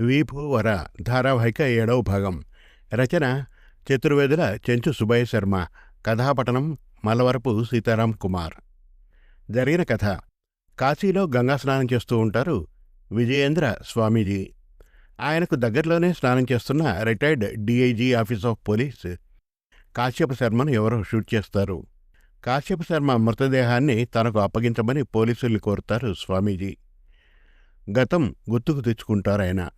వీభూవర ధారావాహిక ఏడవ భాగం. రచన చతుర్వేదుల చెంచు సుబ్బయ్య శర్మ. కథాపటనం మలవరపు సీతారాం కుమార్. జరిగిన కథ. కాశీలో గంగా స్నానం చేస్తూ ఉంటారు విజయేంద్ర స్వామీజీ. ఆయనకు దగ్గరలోనే స్నానం చేస్తున్న retired DIG office of police. Kashyapa శర్మను ఎవరో షూట్ చేస్తారు. కాశ్యప శర్మ మృతదేహాన్ని తనకు అప్పగించమని పోలీసుల్ని కోరుతారు స్వామీజీ. గతం గుర్తుకు తెచ్చుకుంటారాయన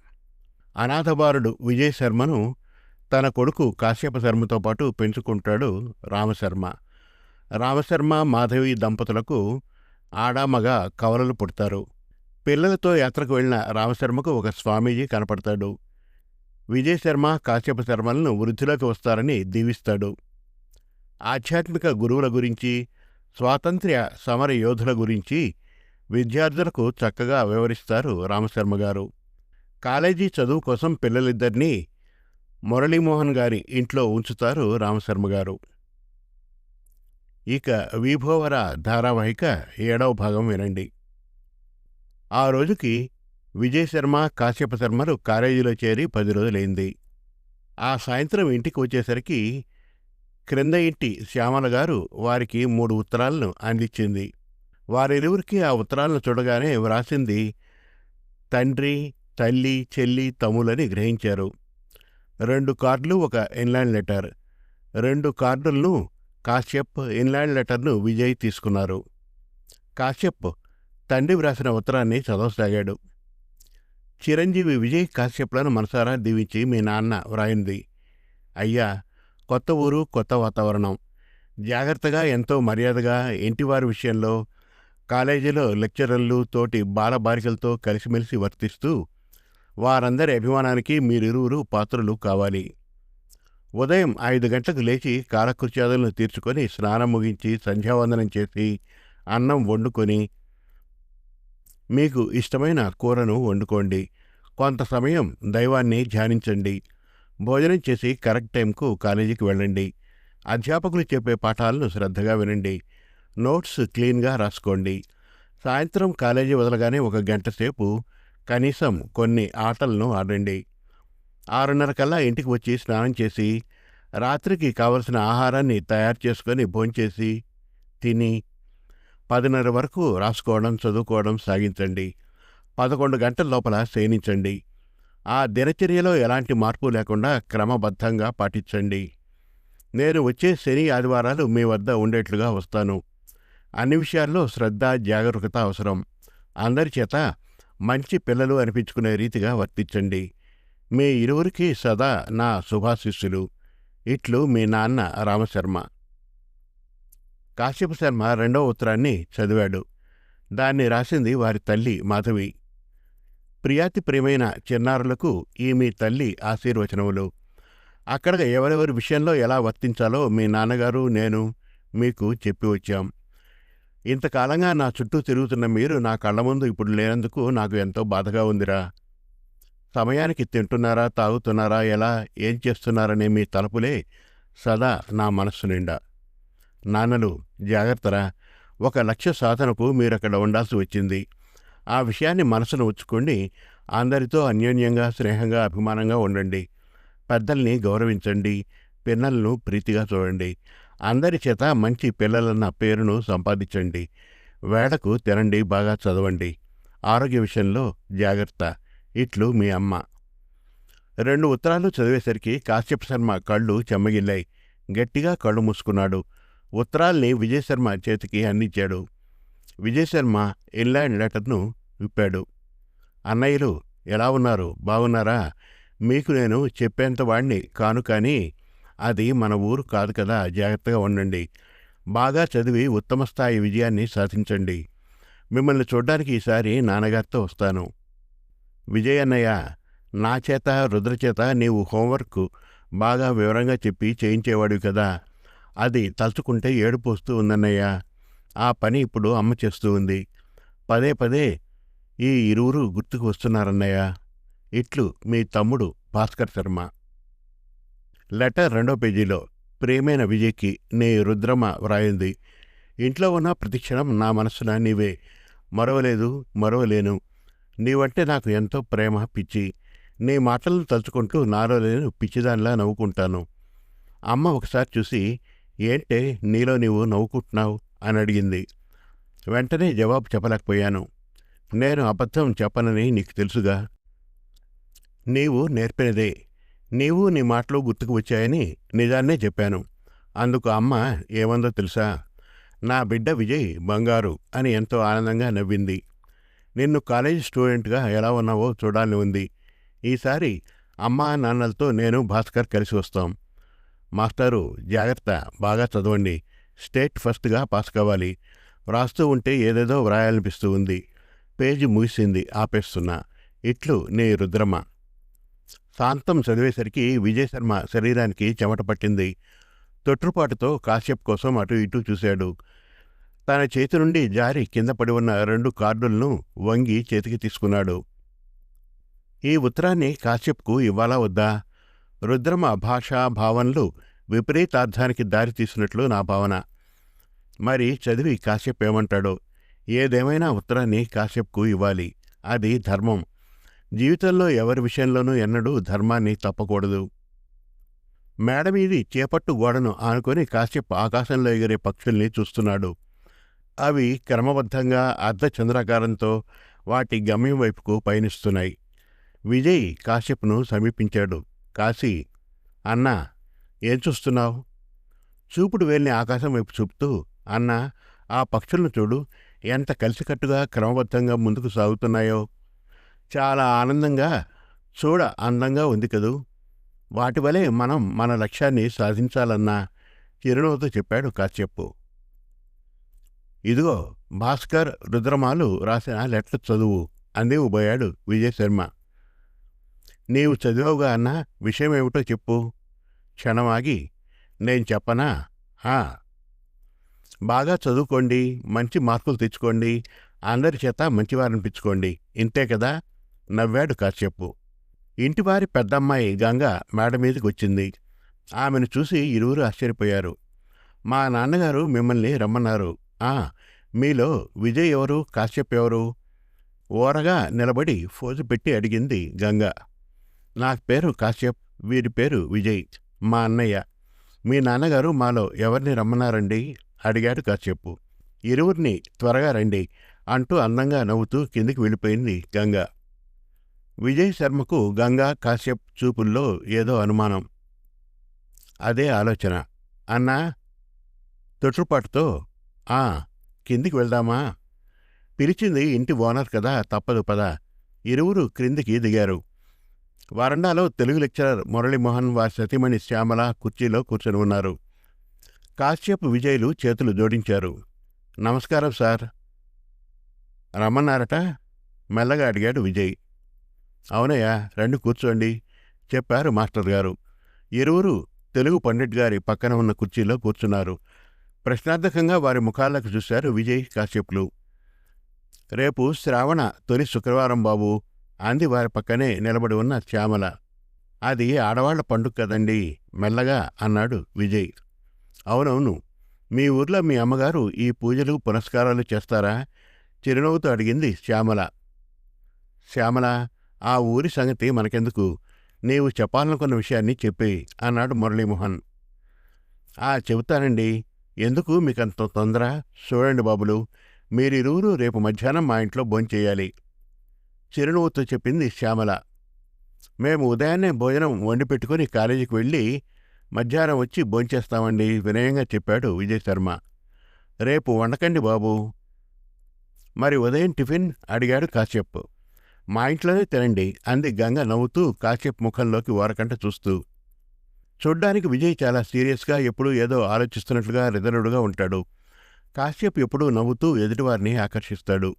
అనాథబారుడు విజయశర్మను తన కొడుకు కాశ్యప శర్మతో పాటు పెంచుకుంటాడు రామశర్మ. రామశర్మ మాధవి దంపతులకు ఆడామగ కవలలు పుడతారు. పిల్లలతో యాత్రకు వెళ్ళిన రామశర్మకు ఒక స్వామీజీ కనపడతాడు. విజయశర్మ కాశ్యపశర్మలను కాశ్యప శర్మలను వృద్ధిలోకి వస్తారని దీవిస్తాడు. ఆధ్యాత్మిక గురువుల గురించి స్వాతంత్ర్య సమర యోధుల గురించి విద్యార్థులకు చక్కగా వివరిస్తారు రామశర్మ గారు. కాలేజీ చదువు కోసం పిల్లలిద్దరినీ మురళీమోహన్ గారి ఇంట్లో ఉంచుతారు రామశర్మ గారు. ఇక విభోవర ధారావాహిక ఏడవ భాగం వినండి. ఆ రోజుకి విజయశర్మ కాశ్యప శర్మలు కాలేజీలో చేరి పది రోజులైంది. ఆ సాయంత్రం ఇంటికి వచ్చేసరికి క్రింద ఇంటి శ్యామల గారు వారికి మూడు ఉత్తరాలను అందించింది. వారిరువురికి ఆ ఉత్తరాలను చూడగానే వ్రాసింది తండ్రి తల్లి చెల్లి తమ్ములని గ్రహించారు. రెండు కార్డులు ఒక ఇన్లాండ్ లెటర్. రెండు కార్డులను కాశ్యప్ ఇన్లాండ్ లెటర్ను విజయ్ తీసుకున్నారు. కాశ్యప్ తండ్రి వ్రాసిన ఉత్తరాన్ని చదవసాగాడు. చిరంజీవి విజయ్ కాశ్యప్లను మనసారా దీవించి మీ నాన్న వ్రాయింది. అయ్యా కొత్త ఊరు కొత్త వాతావరణం. జాగ్రత్తగా ఎంతో మర్యాదగా ఇంటివారి విషయంలో కాలేజీలో లెక్చరర్లు తోటి బాలబాలికలతో కలిసిమెలిసి వర్తిస్తూ వారందరి అభిమానానికి మీరిరువురు పాత్రలు కావాలి. ఉదయం ఐదు గంటలకు లేచి కాలకృత్యాదులను తీర్చుకొని స్నానం ముగించి సంధ్యావందనం చేసి అన్నం వండుకొని మీకు ఇష్టమైన కూరను వండుకోండి. కొంత సమయం దైవాన్ని ధ్యానించండి. భోజనం చేసి కరెక్ట్ టైంకు కాలేజీకి వెళ్ళండి. అధ్యాపకులు చెప్పే పాఠాలను శ్రద్ధగా వినండి. నోట్స్ క్లీన్గా రాసుకోండి. సాయంత్రం కాలేజీ వదలగానే ఒక గంట సేపు కనీసం కొన్ని ఆటలను ఆడండి. ఆరున్నర కల్లా ఇంటికి వచ్చి స్నానం చేసి రాత్రికి కావలసిన ఆహారాన్ని తయారు చేసుకొని భోంచేసి తిని పదిన్నర వరకు రాసుకోవడం చదువుకోవడం సాగించండి. పదకొండు గంటల లోపల శయనించండి. ఆ దినచర్యలో ఎలాంటి మార్పు లేకుండా క్రమబద్ధంగా పాటించండి. నేను వచ్చే శని ఆదివారాలు మీ వద్ద ఉండేట్లుగా వస్తాను. అన్ని విషయాల్లో శ్రద్ధ జాగరూకత అవసరం. అందరి చేత మంచి పిల్లలు అనిపించుకునే రీతిగా వర్తించండి. మీ ఇరువురికి సదా నా శుభాశిస్సులు. ఇట్లు మీ నాన్న రామశర్మ. కాశ్యప శర్మ రెండవ ఉత్తరాన్ని చదివాడు. దాన్ని రాసింది వారి తల్లి మాధవి. ప్రియాతి ప్రియమైన చిన్నారులకు ఈ మీ తల్లి ఆశీర్వచనములు. అక్కడ ఎవరెవరి విషయంలో ఎలా వర్తించాలో మీ నాన్నగారు నేను మీకు చెప్పి వచ్చాం. ఇంతకాలంగా నా చుట్టూ తిరుగుతున్న మీరు నా కళ్ళ ముందు ఇప్పుడు లేనందుకు నాకు ఎంతో బాధగా ఉందిరా. సమయానికి తింటున్నారా తాగుతున్నారా ఎలా ఏం చేస్తున్నారనే మీ తలపులే సదా నా మనస్సు నిండా. నాన్నలు జాగ్రత్తరా. ఒక లక్ష్య సాధనకు మీరక్కడ ఉండాల్సి వచ్చింది. ఆ విషయాన్ని మనసును ఉంచుకోండి. అందరితో అన్యోన్యంగా స్నేహంగా అభిమానంగా ఉండండి. పెద్దల్ని గౌరవించండి. పిన్నలను ప్రీతిగా చూడండి. అందరి చేత మంచి పిల్లలన్న పేరును సంపాదించండి. వేళకు తినండి బాగా చదవండి. ఆరోగ్య విషయంలో జాగ్రత్త. ఇట్లు మీ అమ్మ. రెండు ఉత్తరాలు చదివేసరికి కాశ్యప్ శర్మ కళ్ళు చెమ్మగిల్లాయి గట్టిగా కళ్ళు మూసుకున్నాడు. ఉత్తరాల్ని విజయశర్మ చేతికి అందించాడు. విజయశర్మ ఇన్లాండ్ లెటర్ను విప్పాడు. అన్నయ్యలు ఎలా ఉన్నారు? బాగున్నారా? మీకు నేను చెప్పేంత వాణ్ణి కాను కానీ అది మన ఊరు కాదు కదా జాగ్రత్తగా ఉండండి. బాగా చదివి ఉత్తమ స్థాయి విజయాన్ని సాధించండి. మిమ్మల్ని చూడ్డానికి ఈసారి నాన్నగారితో వస్తాను. విజయన్నయ్య నా చేత రుద్రచేత నీవు హోంవర్క్ బాగా వివరంగా చెప్పి చేయించేవాడివి కదా. అది తలుచుకుంటే ఏడుపు వస్తూ ఉందన్నయ్య. ఆ పని ఇప్పుడు అమ్మ చేస్తూ ఉంది. పదే పదే ఈ ఇరువురు గుర్తుకు వస్తున్నారన్నయ్య. ఇట్లు మీ తమ్ముడు భాస్కర్ శర్మ. లెటర్ రెండో పేజీలో ప్రేమైన విజయ్కి నీ రుద్రమ వ్రాయింది. ఇంట్లో ఉన్న ప్రతిక్షణం నా మనసున నీవే. మరవలేదు మరవలేను. నీవంటే నాకు ఎంతో ప్రేమ పిచ్చి. నీ మాటలను తలుచుకుంటూ నాలో నేను పిచ్చిదానిలా నవ్వుకుంటాను. అమ్మ ఒకసారి చూసి ఏంటే నీలో నీవు నవ్వుకుంటున్నావు? అని అడిగింది. వెంటనే జవాబు చెప్పలేకపోయాను. నేను అబద్ధం చెప్పనని నీకు తెలుసుగా. నీవు నేర్పినదే. నీవు నీ మాటలు గుర్తుకు వచ్చాయని నిజాన్నే చెప్పాను. అందుకు అమ్మ ఏమందో తెలుసా? నా బిడ్డ విజయ్ బంగారు అని ఎంతో ఆనందంగా నవ్వింది. నిన్ను కాలేజీ స్టూడెంట్గా ఎలా ఉన్నావో చూడాలని ఉంది. ఈసారి అమ్మా నాన్నలతో నేను భాస్కర్ కలిసి వస్తాం. మాస్టారు జాగ్రత్త బాగా చదవండి. స్టేట్ ఫస్ట్గా పాస్ కావాలి. వ్రాస్తూ ఉంటే ఏదేదో వ్రాయాలనిపిస్తూ ఉంది. పేజీ ముగిసింది ఆపేస్తున్నా. ఇట్లు నీ రుద్రమ్మ సాంతం చదివేసరికి విజయశర్మ శరీరానికి చెమట పట్టింది. తొట్టుపాటుతో కాశ్యప్ కోసం అటు ఇటు చూశాడు. తన చేతి నుండి జారి కింద పడి ఉన్న రెండు కార్డులను వంగి చేతికి తీసుకున్నాడు. ఈ ఉత్తరాన్ని కాశ్యప్కు ఇవ్వాలా వద్దా? రుద్రమ భాషా భావనలు విపరీతార్థానికి దారితీసినట్లు నా భావన. మరి చదివి కాశ్యప్ ఏమంటాడో? ఏదేమైనా ఉత్తరాన్ని కాశ్యప్కు ఇవ్వాలి. అది ధర్మం. జీవితంలో ఎవరి విషయంలోనూ ఎన్నడూ ధర్మాన్ని తప్పకూడదు. మేడమీది చేపట్టు గోడను ఆనుకొని కాసేపు ఆకాశంలో ఎగిరే పక్షుల్ని చూస్తున్నాడు. అవి క్రమబద్ధంగా అర్ధచంద్రాకారంతో వాటి గమ్యం వైపుకు పయనిస్తున్నాయి. విజయ్ కాశ్యప్ను సమీపించాడు. కాశీ అన్నా ఏం చూస్తున్నావు? చూపుడు వేలిని ఆకాశం వైపు చూపుతూ అన్నా ఆ పక్షులను చూడు ఎంత కలిసికట్టుగా క్రమబద్ధంగా ముందుకు సాగుతున్నాయో. చాలా ఆనందంగా చూడ అందంగా ఉంది కదూ. వాటి వలె మనం మన లక్ష్యాన్ని సాధించాలన్నా చిరునవ్వుతో చెప్పాడు కాశ్యప్పు ఇదిగో భాస్కర్ రుద్రమాలు రాసిన లెటర్ చదువు అందివ్వబోయాడు విజయశర్మ. నీవు చదివావుగా అన్న విషయం ఏమిటో చెప్పు. క్షణమాగి నేను చెప్పనా? హా. బాగా చదువుకోండి మంచి మార్కులు తెచ్చుకోండి అందరి చేత మంచివారనిపించుకోండి ఇంతే కదా? నవ్వాడు కాశ్యప్పు ఇంటివారి పెద్దమ్మాయి గంగ మేడ ఆమెను చూసి ఇరువురు ఆశ్చర్యపోయారు. మా నాన్నగారు మిమ్మల్ని రమ్మన్నారు. ఆ మీలో విజయ్ ఎవరు? కాశ్యప్ ఎవరు? ఓరగా నిలబడి ఫోజు పెట్టి అడిగింది గంగ. నా పేరు కాశ్యప్ వీరి పేరు విజయ్ మా అన్నయ్య. మీ నాన్నగారు మాలో ఎవరిని రమ్మన్నారండి? అడిగాడు కాశ్యప్పు ఇరువురిని త్వరగా రండి అంటూ అందంగా నవ్వుతూ కిందికి వెళ్ళిపోయింది గంగ. విజయ్ శర్మకు గంగా కాశ్యప్ చూపుల్లో ఏదో అనుమానం. అదే ఆలోచన. అన్నా తొట్టుపాటుతో ఆ కిందికి వెళ్దామా? పిలిచింది ఇంటి ఓనర్ కదా తప్పదు పద. ఇరువురు క్రిందికి దిగారు. వరండాలో తెలుగు లెక్చరర్ మురళీమోహన్ వారి సతీమణి శ్యామల కుర్చీలో కూర్చొని ఉన్నారు. కాశ్యప్ విజయ్లు చేతులు జోడించారు. నమస్కారం సార్. రమ్మన్నారట? మెల్లగా అడిగాడు విజయ్. అవునయ్యా రండి కూర్చోండి. చెప్పారు మాస్టర్ గారు. ఇరువురు తెలుగు పండిట్ గారి పక్కన ఉన్న కుర్చీలో కూర్చున్నారు. ప్రశ్నార్థకంగా వారి ముఖాలకు చూశారు విజయ్ కాశ్యప్లు. రేపు శ్రావణ తొలి శుక్రవారం బాబు. అంది వారి పక్కనే నిలబడి ఉన్న శ్యామల. అది ఆడవాళ్ళ పండుగ కదండి మెల్లగా అన్నాడు విజయ్. అవునవును. మీ ఊర్లో మీ అమ్మగారు ఈ పూజలు పునస్కారాలు చేస్తారా? చిరునవ్వుతో అడిగింది శ్యామల. శ్యామల ఆ ఊరి సంగతి మనకెందుకు? నీవు చెప్పాలనుకున్న విషయాన్ని చెప్పి అన్నాడు మురళీమోహన్. ఆ చెబుతానండి. ఎందుకు మీకంత తొందర? చూడండి బాబులు మీరిరువురు రేపు మధ్యాహ్నం మా ఇంట్లో భోంచేయాలి. చిరునవ్వుతో చెప్పింది శ్యామల. మేము ఉదయాన్నే భోజనం వండి పెట్టుకుని కాలేజీకి వెళ్ళి మధ్యాహ్నం వచ్చి భోంచేస్తామండి వినయంగా చెప్పాడు విజయశర్మ. రేపు వండకండి బాబు. మరి ఉదయం టిఫిన్? అడిగాడు కాశ్యప్. మా ఇంట్లోనే తినండి అంది గంగ నవ్వుతూ కాశ్యప్ ముఖంలోకి ఓరకంట చూస్తూ. చూడ్డానికి విజయ్ చాలా సీరియస్గా ఎప్పుడూ ఏదో ఆలోచిస్తున్నట్లుగా రిదరుడుగా ఉంటాడు. కాశ్యప్ ఎప్పుడూ నవ్వుతూ ఎదుటివారిని ఆకర్షిస్తాడు.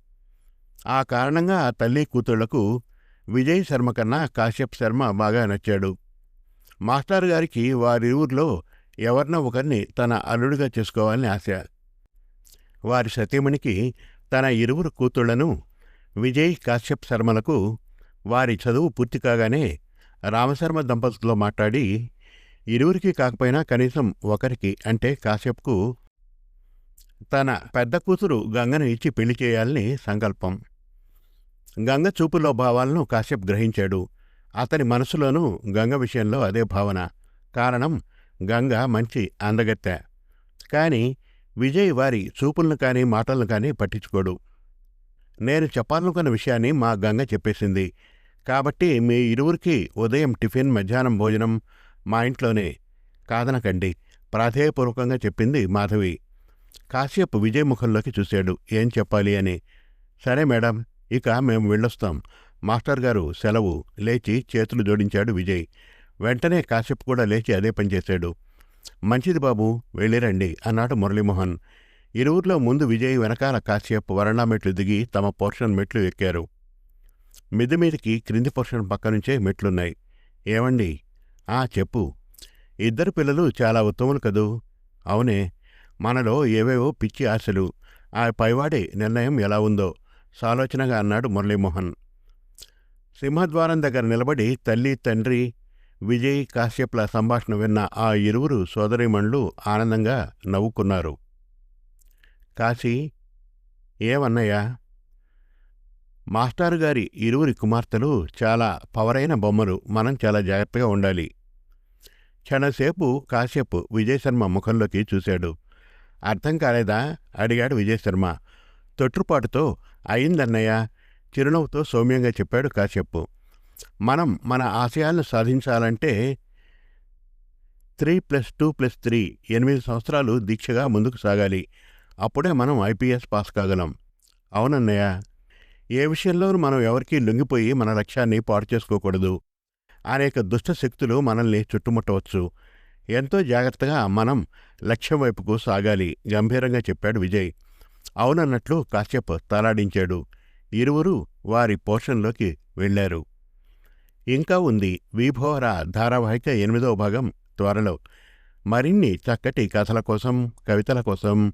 ఆ కారణంగా ఆ తల్లి కూతుళ్ళకు విజయ్ శర్మ కన్నా కాశ్యప్ శర్మ బాగా నచ్చాడు. మాస్టర్ గారికి ఊర్లో ఎవరినో ఒకరిని తన అల్లుడిగా చేసుకోవాలని ఆశ. వారి సతీమణికి తన ఇరువురు కూతుళ్ళను విజయ్ కాశ్యప్ శర్మలకు వారి చదువు పూర్తి కాగానే రామశర్మ దంపతులతో మాట్లాడి ఇరువురికి కాకపోయినా కనీసం ఒకరికి అంటే కాశ్యప్కు తన పెద్ద కూతురు గంగను ఇచ్చి పెళ్ళి చేయాలని సంకల్పం. గంగ చూపులో భావాలను కాశ్యప్ గ్రహించాడు. అతని మనసులోనూ గంగ విషయంలో అదే భావన. కారణం గంగ మంచి అందగత్తె. కానీ విజయ్ వారి చూపులను కానీ మాటలను కానీ పట్టించుకోడు. నేను చెప్పాలనుకున్న విషయాన్ని మా గంగ చెప్పేసింది. కాబట్టి మీ ఇరువురికి ఉదయం టిఫిన్ మధ్యాహ్నం భోజనం మా ఇంట్లోనే. కాదనకండి ప్రాధేయపూర్వకంగా చెప్పింది మాధవి. కాశ్యప్ విజయ్ ముఖంలోకి చూశాడు. ఏం చెప్పాలి అని. సరే మేడం ఇక మేము వెళ్ళొస్తాం. మాస్టర్ గారు సెలవు. లేచి చేతులు జోడించాడు విజయ్. వెంటనే కాశ్యప్ కూడా లేచి అదే పనిచేశాడు మంచిది బాబు వెళ్ళిరండి అన్నాడు మురళీమోహన్. ఇరువురిలో ముందు విజయ్ వెనకాల కాశ్యప్ వరణా మెట్లు దిగి తమ పోర్షన్ మెట్లు ఎక్కారు. మిద్దుమీదికి క్రింది పోర్షన్ పక్క నుంచే మెట్లున్నాయి. ఏమండి? ఆ చెప్పు. ఇద్దరు పిల్లలు చాలా ఉత్తములు కదూ? అవునే. మనలో ఏవేవో పిచ్చి ఆశలు. ఆ పైవాడి నిర్ణయం ఎలా ఉందో సాలోచనగా అన్నాడు మురళీమోహన్. సింహద్వారం దగ్గర నిలబడి తల్లి తండ్రి విజయ్ కాశ్యప్ల సంభాషణ విన్న ఆ ఇరువురు సోదరిమణులు ఆనందంగా నవ్వుకున్నారు. కాశీ ఏమన్నయ్యా? మాస్టారు గారి ఇరువురి కుమార్తెలు చాలా పవరైన బొమ్మలు. మనం చాలా జాగ్రత్తగా ఉండాలి. క్షణసేపు కాశ్యప్ విజయశర్మ ముఖంలోకి చూశాడు. అర్థం కాలేదా? అడిగాడు విజయశర్మ. తొట్టుపాటుతో అయిందన్నయ్య చిరునవ్వుతో సౌమ్యంగా చెప్పాడు కాశ్యప్. మనం మన ఆశయాలను సాధించాలంటే three plus two plus three ఎనిమిది సంవత్సరాలు దీక్షగా ముందుకు సాగాలి. అప్పుడే మనం ఐపీఎస్ పాస్ కాగలం. అవునన్నయ్య ఏ విషయంలోనూ మనం ఎవరికీ లొంగిపోయి మన లక్ష్యాన్ని పాడు చేసుకోకూడదు. అనేక దుష్ట శక్తులు మనల్ని చుట్టుముట్టవచ్చు. ఎంతో జాగ్రత్తగా మనం లక్ష్యం వైపుకు సాగాలి గంభీరంగా చెప్పాడు విజయ్. అవునన్నట్లు కాశ్యప్ తలాడించాడు. ఇరువురు వారి పోర్షన్లోకి వెళ్ళారు. ఇంకా ఉంది విభోర ధారావాహిక ఎనిమిదవ భాగం త్వరలో. మరిన్ని చక్కటి కథల కోసం కవితల కోసం